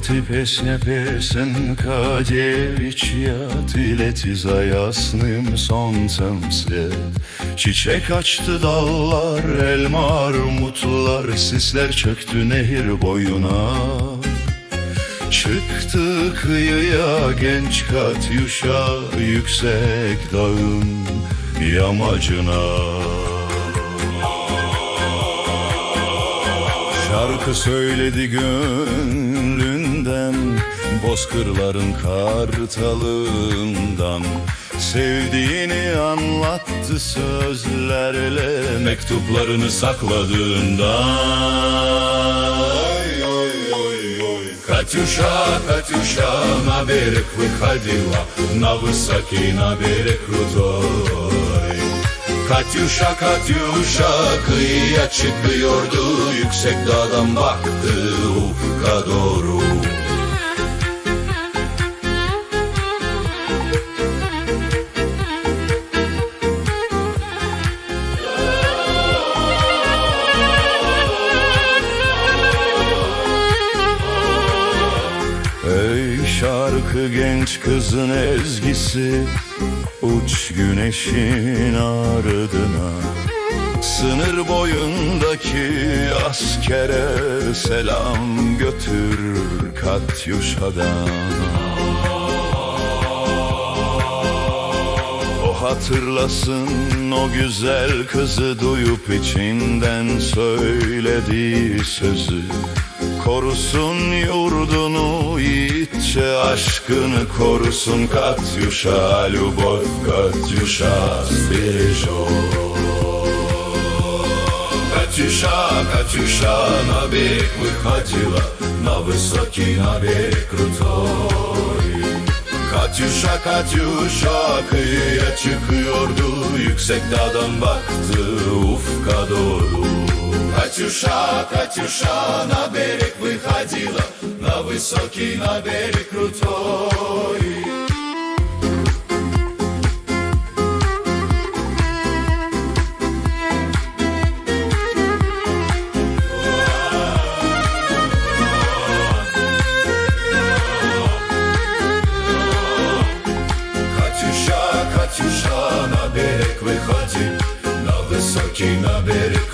Ty pieśnia, piosenka dziewiczia Tyle ty za jasnym słońcem świat Çiçek açtı dallar, elma armutlar Sisler çöktü nehir boyuna. Çıktı kıyıya genç Katyuşa Yüksek dağın yamacına. Şarkı söyledi gönlünden Bozkırların kartalından Sevdiğini anlattı sözlerle Mektuplarını sakladığından Oy, oy, oy, oy. Катюша, Катюша, на берег выходила На высокий, на берег крутой Katyuşa Katyuşa kıyıya çıkıyordu Yüksek dağdan baktı ufka doğru Şarkı genç kızın ezgisi Uç güneşin ardına. Sınır boyundaki askere selam götür Katyuşa'dan. O hatırlasın o güzel kızı duyup içinden söylediği sözü Korusun yurdunu yiğitçe aşkını korusun Katyusha, любовь Katyusha сбережет Катюша, Катюша на берег выходила На высокий, на берег крутой Katyuşa Katyuşa kıyıya çıkıyordu Yüksek dağdan baktı ufka doğru Катюша, Катюша на берег выходила На высокий, на берег крутой. Катюша, Катюша, на берег выходи На высокий, на берег